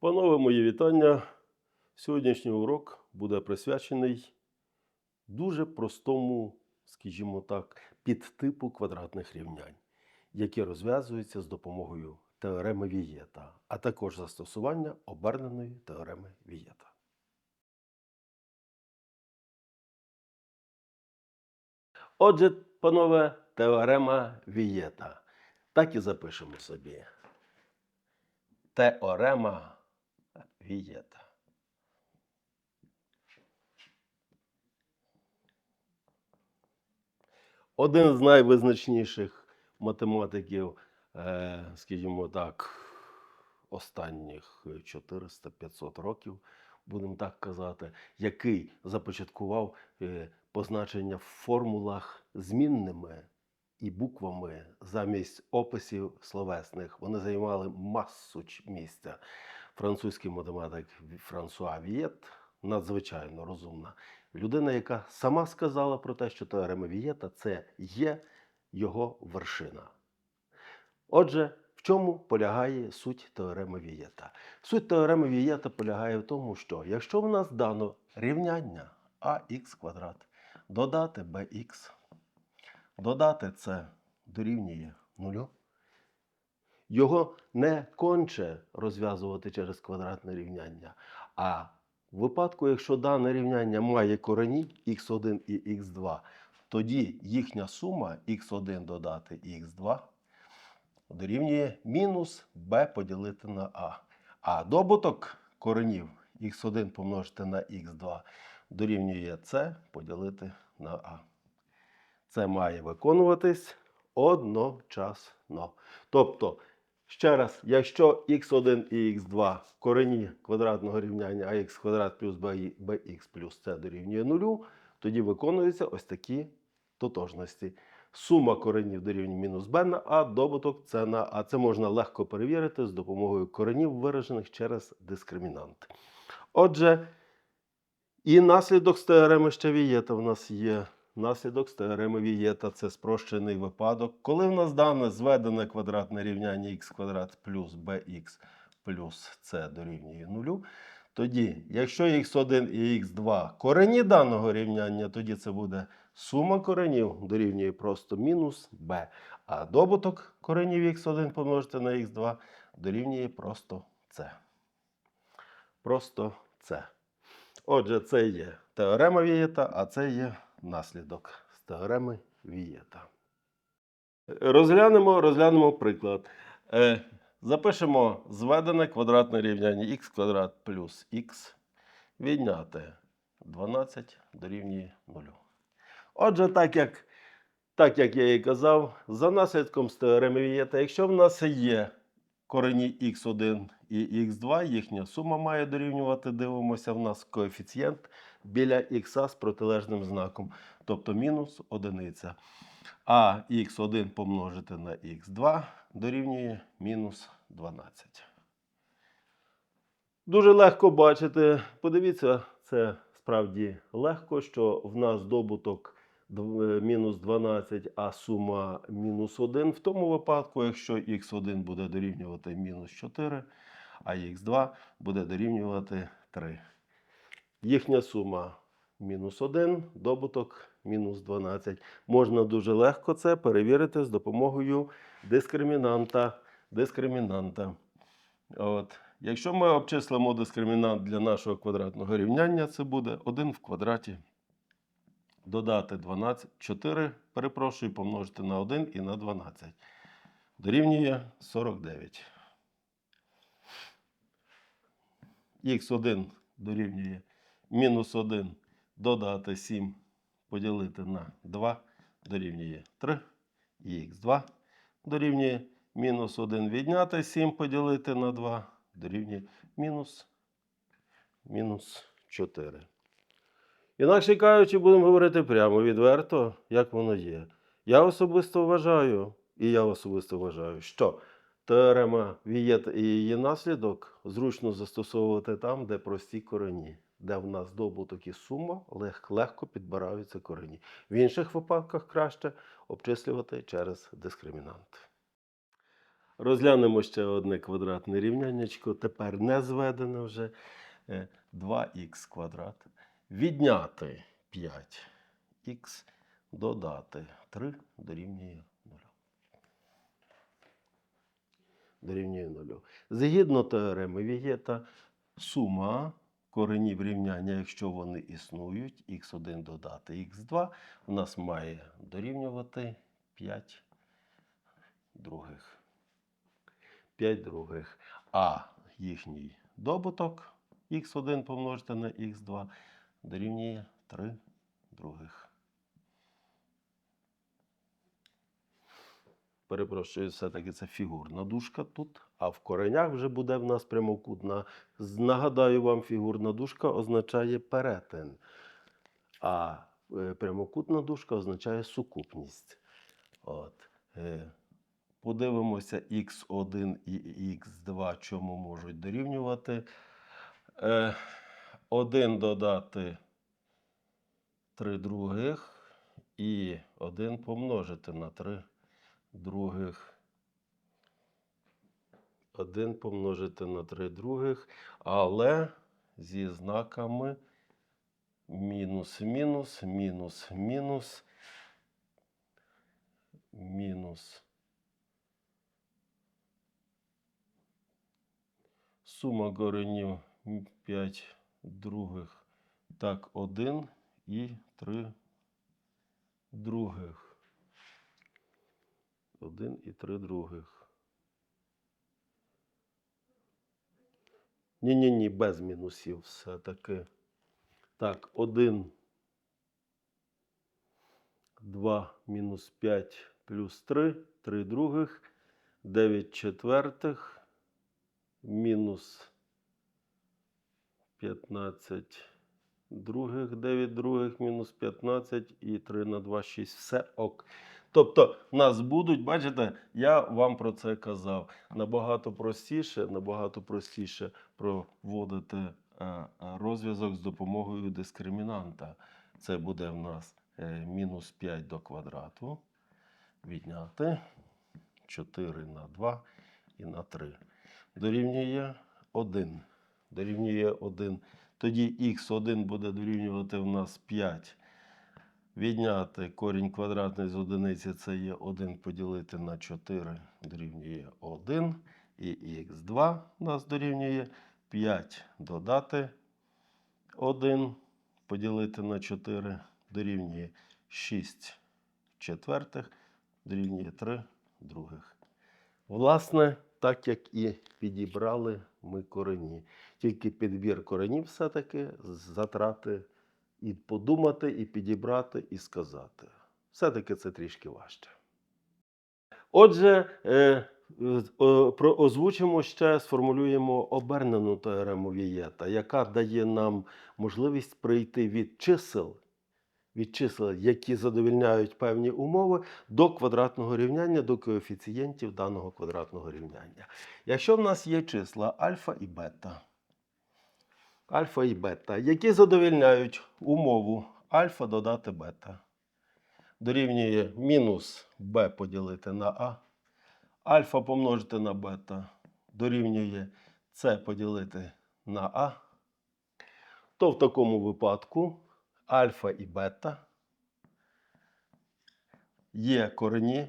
Панове, мої вітання. Сьогоднішній урок буде присвячений дуже простому, скажімо так, підтипу квадратних рівнянь, які розв'язуються з допомогою теореми Вієта, а також застосування оберненої теореми Вієта. Отже, панове, теорема Вієта. Так і запишемо собі. Теорема Вієта. Один з найвизначніших математиків, е, скажімо так, останніх 400-500 років, будемо так казати, який започаткував е, позначення в формулах змінними і буквами замість описів словесних. Вони займали масу місця. Французький математик Франсуа Вієт надзвичайно розумна людина, яка сама сказала про те, що теорема Вієта це є його вершина. Отже, в чому полягає суть теореми Вієта? Суть теореми Вієта полягає в тому, що якщо в нас дано рівняння ax квадрат додати bx, додати це дорівнює нулю, його не конче розв'язувати через квадратне рівняння. А в випадку, якщо дане рівняння має корені x1 і x2, тоді їхня сума x1 додати x2 дорівнює мінус b поділити на a. А добуток коренів x1 помножити на x2 дорівнює c поділити на a. Це має виконуватись одночасно. Тобто, ще раз, якщо x1 і x2 корені квадратного рівняння ax квадрат плюс bx плюс c дорівнює нулю, тоді виконуються ось такі тотожності. Сума коренів дорівнює мінус b на a, добуток c на a. Це можна легко перевірити з допомогою коренів, виражених через дискримінант. Отже, і наслідок з теореми ще Вієта в нас є. Наслідок з теореми Вієта це спрощений випадок. Коли в нас дане зведене квадратне рівняння х квадрат плюс bx плюс c дорівнює нулю, тоді, якщо х1 і х2 корені даного рівняння, тоді це буде сума коренів дорівнює просто мінус b. А добуток коренів х1 помножити на х2 дорівнює просто c. Просто c. Отже, це є теорема Вієта, а це є наслідок з теореми Вієта. Розглянемо, розглянемо приклад. Е, запишемо зведене квадратне рівняння х квадрат плюс х відняти 12 дорівнює 0. Отже, так як, так як я і казав, за наслідком з теореми Вієта, якщо в нас є корені х1 і х2, їхня сума має дорівнювати, дивимося, в нас коефіцієнт біля х з протилежним знаком, тобто мінус одиниця. А х1 помножити на х2 дорівнює мінус 12. Дуже легко бачити. Подивіться, це справді легко, що в нас добуток мінус 12, а сума мінус 1. В тому випадку, якщо х1 буде дорівнювати мінус 4, а х2 буде дорівнювати 3. Їхня сума мінус 1, добуток мінус 12. Можна дуже легко це перевірити з допомогою дискримінанта. дискримінанта. От. Якщо ми обчислимо дискримінант для нашого квадратного рівняння, це буде 1 в квадраті. Додати 12, 4, перепрошую, помножити на 1 і на 12. Дорівнює 49. Х1 дорівнює мінус 1 додати 7 поділити на 2 дорівнює 3. І х2 дорівнює мінус 1 відняти 7 поділити на 2 дорівнює мінус, мінус 4. Інакше кажучи, будемо говорити прямо відверто, як воно є. Я особисто вважаю, і я особисто вважаю, що теорема Вієта і її наслідок зручно застосовувати там, де прості корені, де в нас добуток і сума лег- легко підбираються корені. В інших випадках краще обчислювати через дискримінант. Розглянемо ще одне квадратне рівняннячко. Тепер не зведене вже. Е, 2х квадрат. Відняти 5х, додати 3 дорівнює 0. Дорівнює 0. Згідно теореми Вієта, сума коренів рівняння, якщо вони існують, х1 додати х2, у нас має дорівнювати 5 других. 5 других. А їхній добуток х1 помножити на х2 дорівнює 3 других. Перепрошую, все-таки це фігурна дужка тут, а в коренях вже буде в нас прямокутна. Нагадаю вам, фігурна дужка означає перетин, а е, прямокутна дужка означає сукупність. От. е, Подивимося х1 і х2, чому можуть дорівнювати. Е, 1 додати 3 других і 1 помножити на 3 других. 1 помножити на 3 других, але зі знаками мінус, мінус, мінус, мінус, мінус. Сума коренів 5 других. Так, 1 і 3 других. 1 і 3 других. Ні-ні-ні, без мінусів все-таки. Так, 1, 2 мінус 5 плюс 3, 3 других, 9 четвертих, мінус 15 других, 9 других, мінус 15 і 3 на 2, 6. Все ок. Тобто, нас будуть, бачите, я вам про це казав. Набагато простіше, набагато простіше проводити е, е, розв'язок з допомогою дискримінанта. Це буде в нас е, мінус 5 до квадрату. Відняти 4 на 2 і на 3 дорівнює 1. Дорівнює 1. Тоді х1 буде дорівнювати в нас 5. Відняти корінь квадратний з одиниці це є 1 поділити на 4 дорівнює 1. І х2 у нас дорівнює 5 додати 1 поділити на 4 дорівнює 6 четвертих дорівнює 3 других. Власне, так як і підібрали ми корені. Тільки підбір коренів все-таки затрати і подумати, і підібрати, і сказати. Все-таки це трішки важче. Отже, е, е, озвучимо ще, сформулюємо обернену теорему Вієта, яка дає нам можливість прийти від чисел, від чисел, які задовільняють певні умови, до квадратного рівняння, до коефіцієнтів даного квадратного рівняння. Якщо в нас є числа альфа і бета, альфа і бета, які задовільняють умову альфа додати бета, дорівнює мінус b поділити на а, альфа помножити на бета дорівнює c поділити на а, то в такому випадку альфа і бета є корені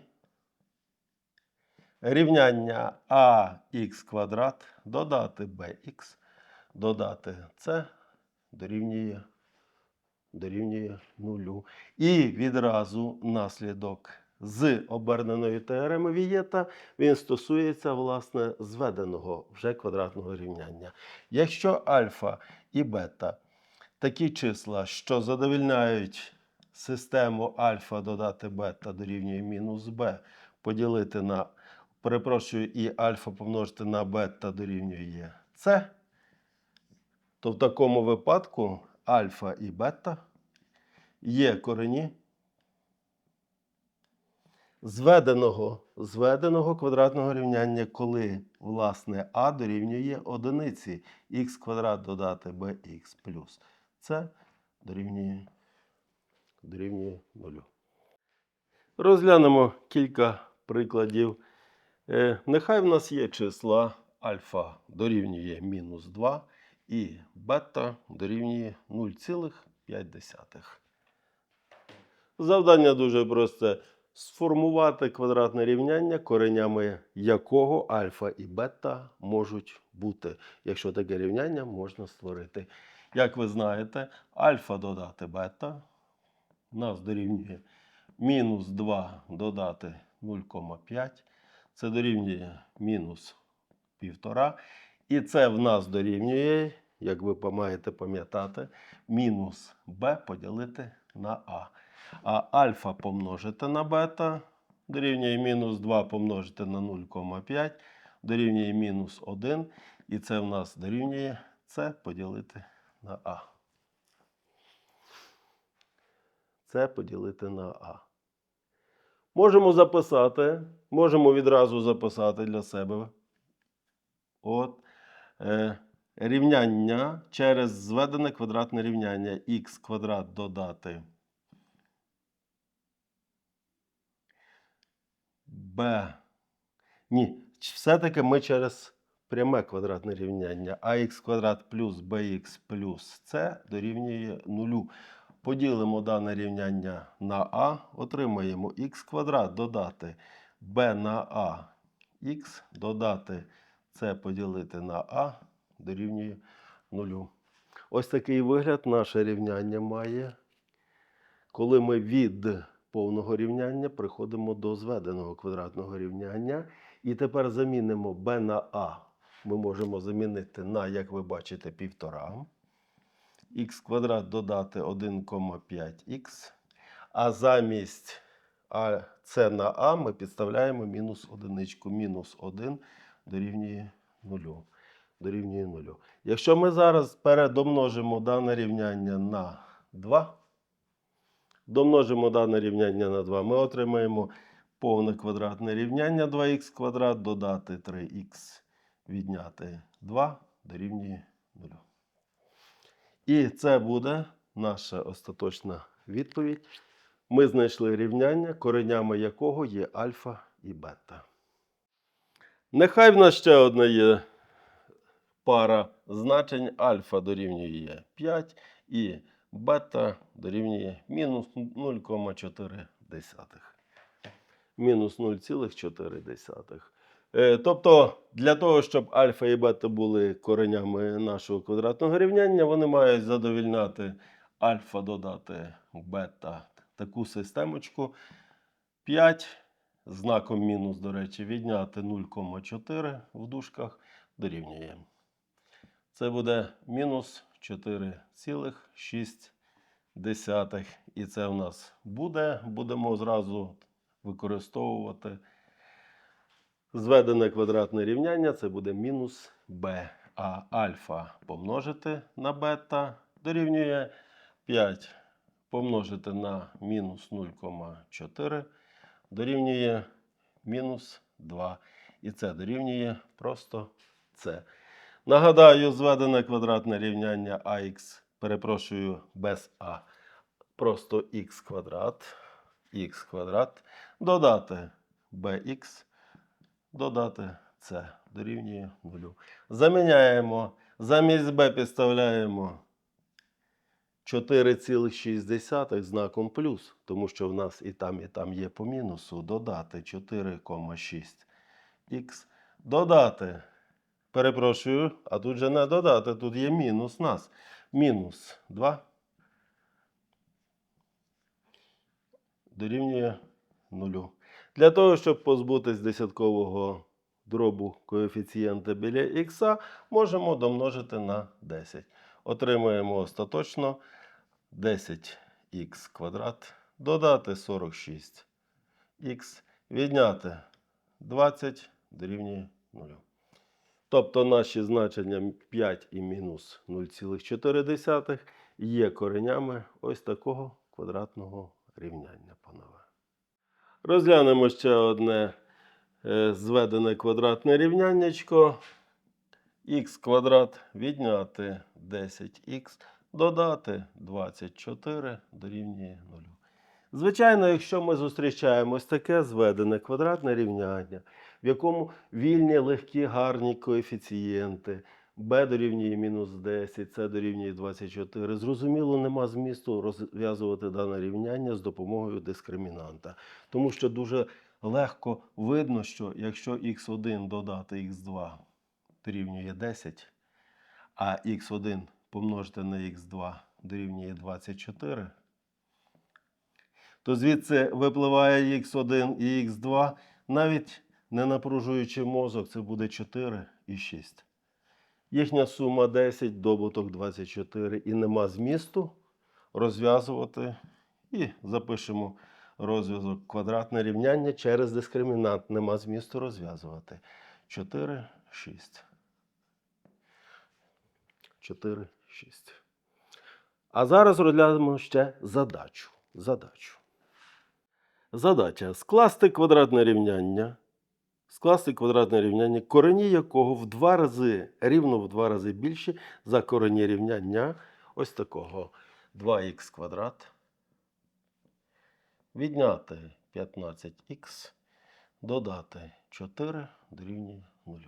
рівняння ax квадрат додати bx додати c дорівнює, дорівнює нулю. І відразу наслідок з оберненої теореми Вієта він стосується власне зведеного вже квадратного рівняння. Якщо альфа і бета такі числа, що задовільняють систему альфа додати бета дорівнює мінус b, поділити на, перепрошую, і альфа помножити на бета дорівнює c, то в такому випадку альфа і бета є корені зведеного, зведеного квадратного рівняння, коли власне а дорівнює одиниці. Х квадрат додати bx плюс c дорівнює, дорівнює нулю. Розглянемо кілька прикладів. Е, Нехай в нас є числа. Альфа дорівнює мінус 2 і бета дорівнює 0,5. Завдання дуже просте. Сформувати квадратне рівняння, коренями якого альфа і бета можуть бути. Якщо таке рівняння можна створити. Як ви знаєте, альфа додати бета нас дорівнює мінус 2 додати 0,5. Це дорівнює мінус 1,5. І це в нас дорівнює, як ви маєте пам'ятати, мінус b поділити на а. А альфа помножити на бета дорівнює мінус 2 помножити на 0,5 дорівнює мінус 1. І це в нас дорівнює це поділити на а. Це поділити на а. Можемо записати, можемо відразу записати для себе. От. Е, рівняння через зведене квадратне рівняння х квадрат додати b. Ні, все-таки ми через пряме квадратне рівняння ax квадрат плюс bx плюс c дорівнює нулю. Поділимо дане рівняння на а, отримаємо х квадрат додати b на а, х додати c поділити на а дорівнює нулю. Ось такий вигляд наше рівняння має, коли ми від повного рівняння приходимо до зведеного квадратного рівняння. І тепер замінимо b на a. Ми можемо замінити на, як ви бачите, 1,5. х квадрат додати 1,5х. А замість а, c на а ми підставляємо мінус одиничку. Мінус 1 дорівнює 0. Дорівнює 0. Якщо ми зараз передомножимо дане рівняння на 2, домножимо дане рівняння на 2, ми отримаємо повне квадратне рівняння 2х квадрат додати 3х відняти 2 дорівнює 0. І це буде наша остаточна відповідь. Ми знайшли рівняння, коренями якого є альфа і бета. Нехай в нас ще одна є пара значень. Альфа дорівнює 5 і бета дорівнює мінус 0,4. Мінус 0,4. Е, Тобто, для того, щоб альфа і бета були коренями нашого квадратного рівняння, вони мають задовільняти альфа додати бета таку системочку. 5 знаком мінус, до речі, відняти 0,4 в дужках дорівнює. Це буде мінус 4,6. І це у нас буде. Будемо зразу використовувати зведене квадратне рівняння. Це буде мінус b. А альфа помножити на бета дорівнює 5 помножити на мінус 0,4 дорівнює мінус 2. І це дорівнює просто це. Нагадаю, зведене квадратне рівняння АХ, перепрошую, без А. Просто х квадрат, х квадрат, додати bx, додати c дорівнює 0. Заміняємо, замість b підставляємо 4,6 знаком плюс, тому що в нас і там, і там є по мінусу. Додати 4,6х. Додати. Перепрошую, а тут же не додати, тут є мінус нас. Мінус 2. Дорівнює 0. Для того, щоб позбутись десяткового дробу коефіцієнта біля х, можемо домножити на 10. Отримуємо остаточно 10х квадрат, додати 46х, відняти 20 дорівнює 0. Тобто наші значення 5 і мінус 0,4 є коренями ось такого квадратного рівняння, панове. Розглянемо ще одне е, зведене квадратне рівняннячко. х квадрат відняти 10х, додати 24 дорівнює 0. Звичайно, якщо ми зустрічаємо ось таке зведене квадратне рівняння, в якому вільні, легкі, гарні коефіцієнти. b дорівнює мінус 10, c дорівнює 24. Зрозуміло, нема змісту розв'язувати дане рівняння з допомогою дискримінанта. Тому що дуже легко видно, що якщо х1 додати х2 дорівнює 10, а х1 помножити на х2 дорівнює 24, то звідси випливає х1 і х2, навіть не напружуючи мозок, це буде 4 і 6. Їхня сума 10, добуток 24, і нема змісту розв'язувати. І запишемо розв'язок квадратне рівняння через дискримінант. Нема змісту розв'язувати. 4, 6. 4, 6. А зараз розглянемо ще задачу. Задачу. Задача скласти квадратне рівняння. Скласти квадратне рівняння, корені якого в два рази, рівно в два рази більше за корені рівняння ось такого 2х квадрат. Відняти 15х, додати 4 дорівнює 0.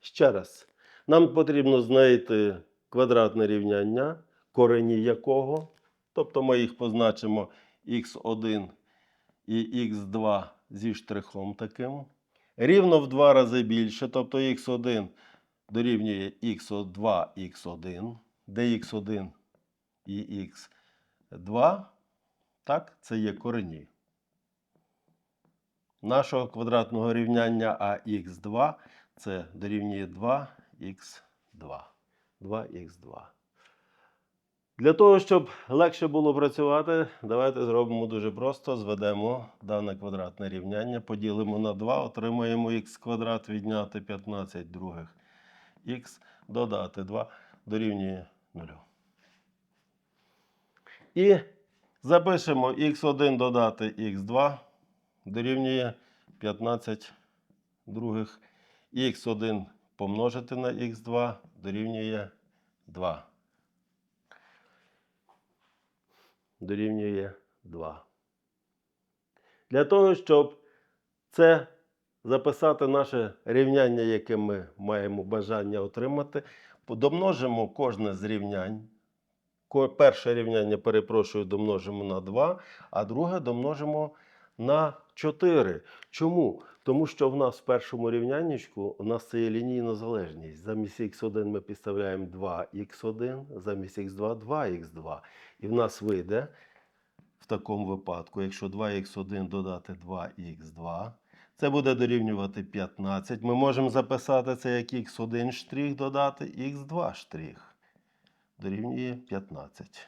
Ще раз. Нам потрібно знайти квадратне рівняння, корені якого, тобто ми їх позначимо х1 і х2 зі штрихом таким. Рівно в два рази більше, тобто х1 дорівнює х2, х1, де х1 і х2, так, це є корені нашого квадратного рівняння, а х2 це дорівнює 2х2. 2х2. Для того, щоб легше було працювати, давайте зробимо дуже просто. Зведемо дане квадратне рівняння, поділимо на 2, отримаємо х квадрат відняти 15 других. х додати 2 дорівнює 0. І запишемо х1 додати х2 дорівнює 15 других. х1 помножити на х2 дорівнює 2. Дорівнює 2. Для того, щоб це записати наше рівняння, яке ми маємо бажання отримати, домножимо кожне з рівнянь. Перше рівняння, перепрошую, домножимо на 2, а друге домножимо на 4. Чому? Тому що в нас в першому рівняннячку у нас це є лінійна залежність. Замість х1 ми підставляємо 2х1, замість х2 2х2. І в нас вийде в такому випадку, якщо 2х1 додати 2х2, це буде дорівнювати 15. Ми можемо записати це як х1 штрих додати х2 штрих. Дорівнює 15.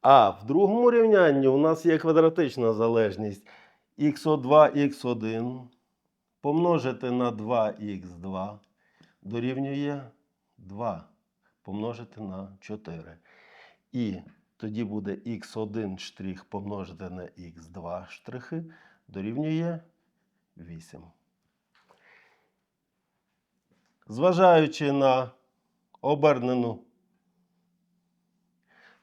А в другому рівнянні у нас є квадратична залежність х2 х1 помножити на 2х2 дорівнює 2 помножити на 4. І тоді буде х1 штрих помножити на х2 штрихи дорівнює 8. Зважаючи на обернену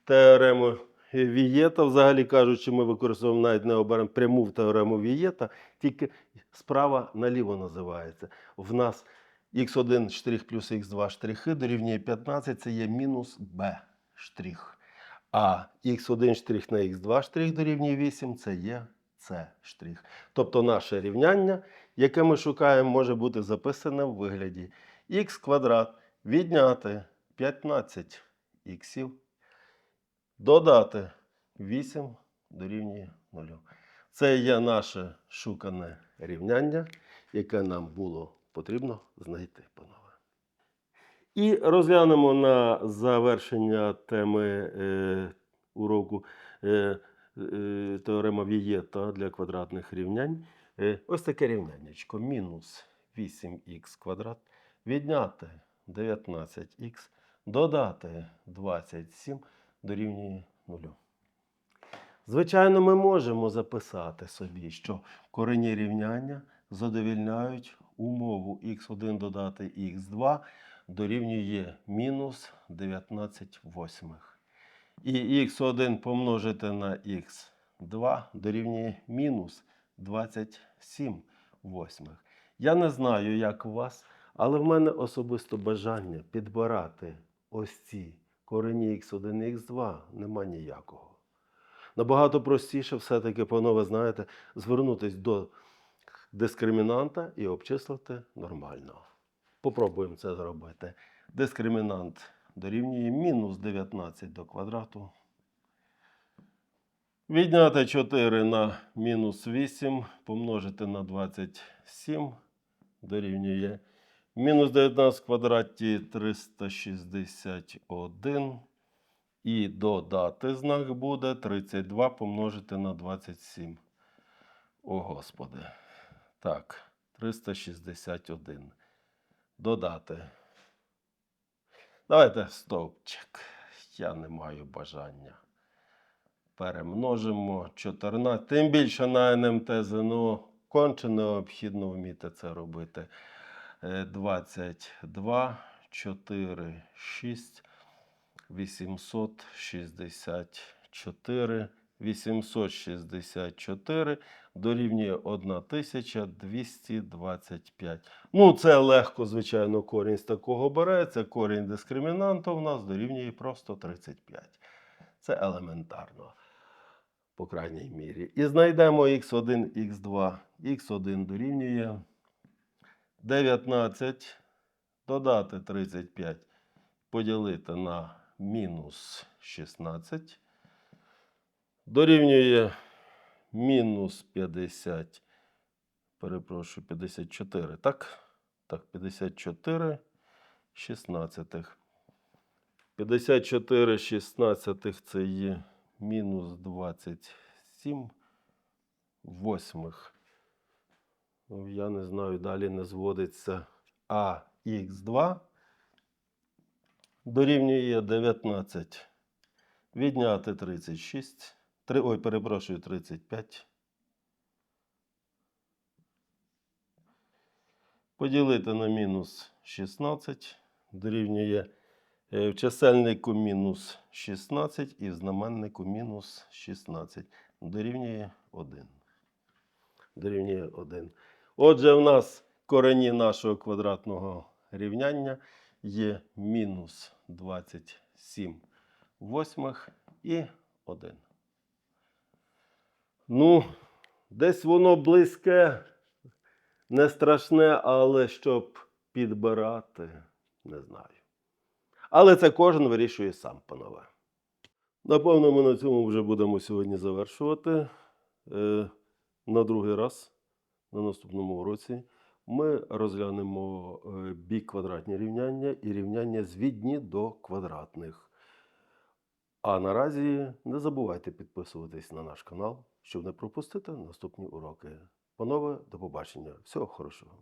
теорему Вієта, взагалі кажучи, ми використовуємо навіть не оберемо пряму теорему Вієта, тільки справа наліво називається. В нас х1 штрих плюс х2 штрихи дорівнює 15, це є мінус b штрих. А х1 штрих на х2 штрих дорівнює 8, це є c штрих. Тобто наше рівняння, яке ми шукаємо, може бути записане в вигляді х квадрат відняти 15 х додати 8 дорівнює 0. Це є наше шукане рівняння, яке нам було потрібно знайти, панове. І розглянемо на завершення теми е, уроку е, е, теорема Вієта для квадратних рівнянь. Е, ось таке рівняннячко. Мінус 8х квадрат відняти 19х, додати 27 дорівнює 0. Звичайно, ми можемо записати собі, що корені рівняння задовільняють умову х1 додати х2 дорівнює мінус 19 восьмих. І х1 помножити на х2 дорівнює мінус 27 восьмих. Я не знаю, як у вас, але в мене особисто бажання підбирати ось ці корені x1 і x2 нема ніякого. Набагато простіше все-таки, панове, знаєте, звернутися до дискримінанта і обчислити нормально. Попробуємо це зробити. Дискримінант дорівнює мінус 19 до квадрату. Відняти 4 на мінус 8 помножити на 27 дорівнює мінус 19 в квадраті 361. І додати знак буде 32 помножити на 27. О, Господи. Так, 361. Додати. Давайте стовпчик. Я не маю бажання. Перемножимо 14. Тим більше на НМТ ЗНО конче необхідно вміти це робити. Е, 22, 4, 6, 864. 864 дорівнює 1225. Ну, це легко, звичайно, корінь з такого береться. Корінь дискримінанту в нас дорівнює просто 35. Це елементарно, по крайній мірі. І знайдемо x1, x2. x1 дорівнює 19 додати 35, поділити на мінус 16. Дорівнює мінус 50. Перепрошую, 54. Так? Так, 54 шістнадцятих. 54 шістнадцятих це є мінус 27 восьмих. Ну, Я не знаю, далі не зводиться а х2 дорівнює 19. Відняти 36. Три, ой, перепрошую, 35. Поділити на мінус 16 дорівнює е, в чисельнику мінус 16 і в знаменнику мінус 16. Дорівнює 1. Дорівнює 1. Отже, в нас корені нашого квадратного рівняння є мінус 27 восьмих і 1. Ну, десь воно близьке, не страшне, але щоб підбирати, не знаю. Але це кожен вирішує сам, панове. Напевно, ми на цьому вже будемо сьогодні завершувати. Е, на другий раз, на наступному уроці, ми розглянемо е, біквадратні рівняння і рівняння з відні до квадратних. А наразі не забувайте підписуватись на наш канал, щоб не пропустити наступні уроки. Панове, до побачення. Всього хорошого.